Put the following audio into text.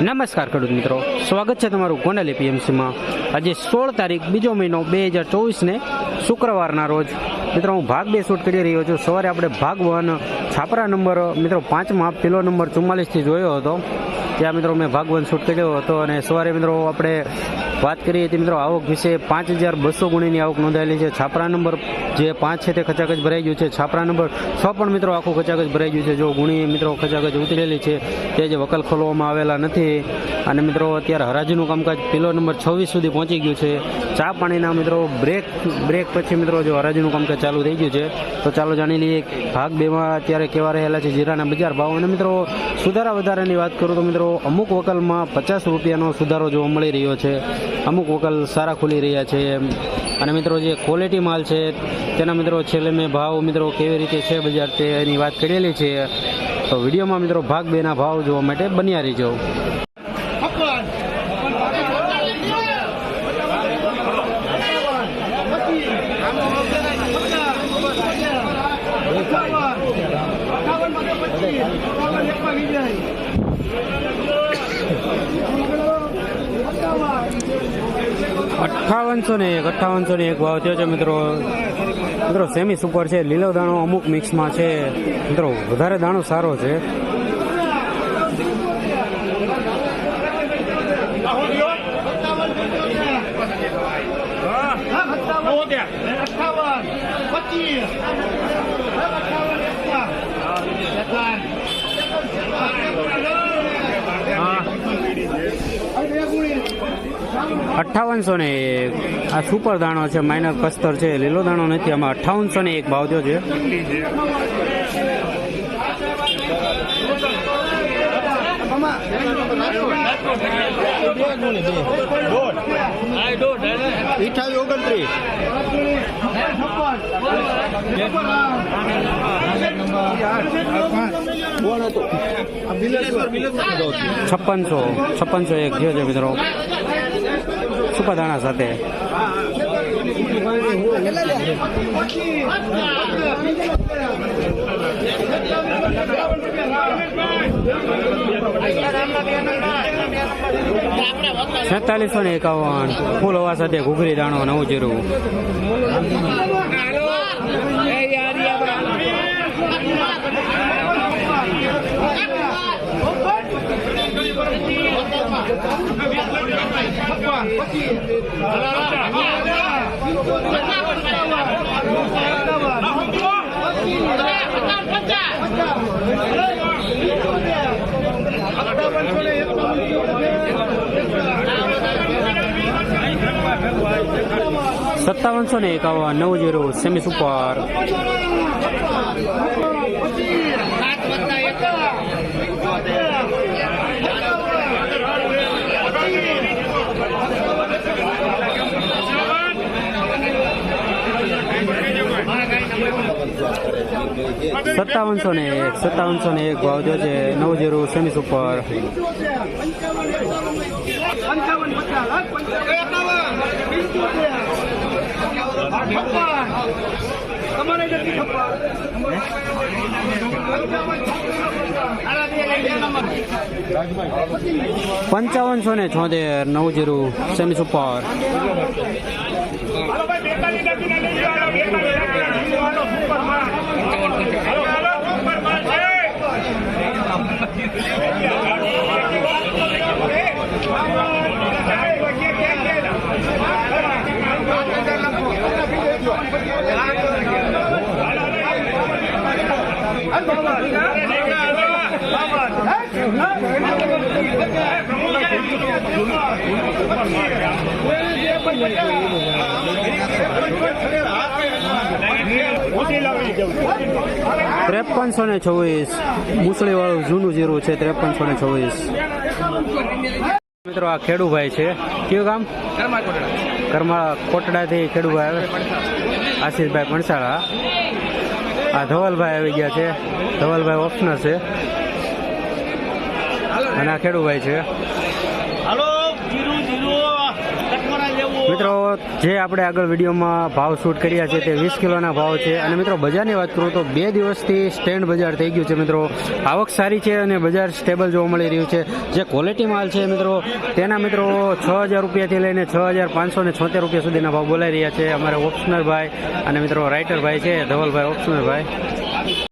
નમસ્કાર ખેડૂત મિત્રો. સ્વાગત છે તમારું ગોંડલ એપીએમસીમાં. આજે સોળ તારીખ, બીજો મહિનો બે હજાર ચોવીસને શુક્રવારના રોજ. મિત્રો, હું ભાગ બે શૂટ કરી રહ્યો છું. સવારે આપણે ભાગ વન છાપરા નંબર, મિત્રો, પાંચમાં, પેલો નંબર ચુમ્માલીસથી જોયો હતો. ત્યાં મિત્રો મેં ભાગ વન શૂટ કર્યો હતો અને સવારે મિત્રો આપણે વાત કરીએ તે મિત્રો આવક વિશે પાંચ હજાર બસો ગુણીની આવક નોંધાયેલી છે. છાપરા નંબર જે પાંચ છે તે ખચાખચ ભરાઈ ગયું છે. છાપરા નંબર છ પણ મિત્રો આખું ખચાખચ ભરાઈ ગયું છે. જો ગુણી મિત્રો ખચાખચ ઉતરેલી છે તે જે વકલ ખોલવામાં આવેલા નથી. અને મિત્રો અત્યારે હરાજીનું કામકાજ પિલો નંબર છવ્વીસ સુધી પહોંચી ગયું છે. ચા પાણીના મિત્રો બ્રેક બ્રેક પછી મિત્રો જો હરાજીનું કામકાજ ચાલુ થઈ ગયું છે, તો ચાલો જાણી લઈએ ભાગ બેમાં અત્યારે કેવા રહેલા છે જીરાના બજાર ભાવ. અને મિત્રો સુધારા વધારાની વાત કરું તો મિત્રો અમુક વકલમાં પચાસ રૂપિયાનો સુધારો જોવા મળી રહ્યો છે. અમુક વકલ સારા ખુલી રહ્યા છે અને મિત્રો, જે ક્વોલિટી માલ છે, તેના મિત્રો છેલ્લે મેં ભાવ મિત્રો કેવી રીતે છે બજાર તે એની વાત કરેલી છે. તો વિડીયોમાં મિત્રો ભાગ બેના ભાવ જોવા માટે બન્યા રહીજો. અઠ્ઠાવનસો ને એક અઠ્ઠાવનસો ને એક ભાવ થયો છે, મિત્રો. મિત્રો, સેમી સુપર છે, લીલો દાણો અમુક મિક્સમાં છે. મિત્રો, વધારે દાણો સારો છે. પચીસ અઠ્ઠાવનસો ને એક. આ સુપર દાણો છે માઇનર કસ્તર છે લીલો દાણો નથી આમાં અઠ્ઠાવનસો ને એક ભાવ થયો છે. અઠાવી ઓગણત્રીસ. છપ્પનસો છપ્પનસો એક થયો છે મિત્રો. સુપર દાણા સાથે? છેતાલીસો ને એકાવન. ફૂલ હવા સાથે ઘૂઘરી દાણો નવું જીરું. સત્તાવનસો ને એકાવન નવું જીરું સેમી સુપર સત્તાવનસો ને એક, સત્તાવનસો ને એક ભાવ જો છે નવ જીરો સેમી સુપર પંચાવનસો ને છોતેર નવ જીરો સેમી સુપર ત્રેપનસો ને છવ્વીસ. મુસળી વાળું જૂનું જીરું છે ત્રેપનસો ને છવ્વીસ. મિત્રો આ ખેડુભાઈ છે. કયું ગામ? કરમાળા કોટડાથી ખેડુભાઈ આવે. આશીષભાઈ પણસાળા આ ધવલભાઈ આવી ગયા છે. ધવલભાઈ ઓપ્શનર છે. અને આ ખેડુભાઈ છે હાલો જીરું જીરું મિત્રો, જે આપણે આગળ વિડીયોમાં ભાવ શૂટ કર્યા છે તે વીસ કિલોના ભાવ છે. અને મિત્રો, બજારની વાત કરું તો બે દિવસથી સ્ટેન્ડ બજાર થઈ ગયું છે મિત્રો. આવક સારી છે અને બજાર સ્ટેબલ જોવા મળી રહ્યું છે. જે ક્વોલિટી માલ છે મિત્રો, તેના મિત્રો છ હજાર રૂપિયાથી લઈને છ હજાર પાંચસો ને છોતેર રૂપિયા સુધીના ભાવ બોલાઈ રહ્યા છે અમારા ઓપ્શનર ભાઈ અને મિત્રો રાઇટર ભાઈ છે, ધવલભાઈ ઓપ્શનર ભાઈ.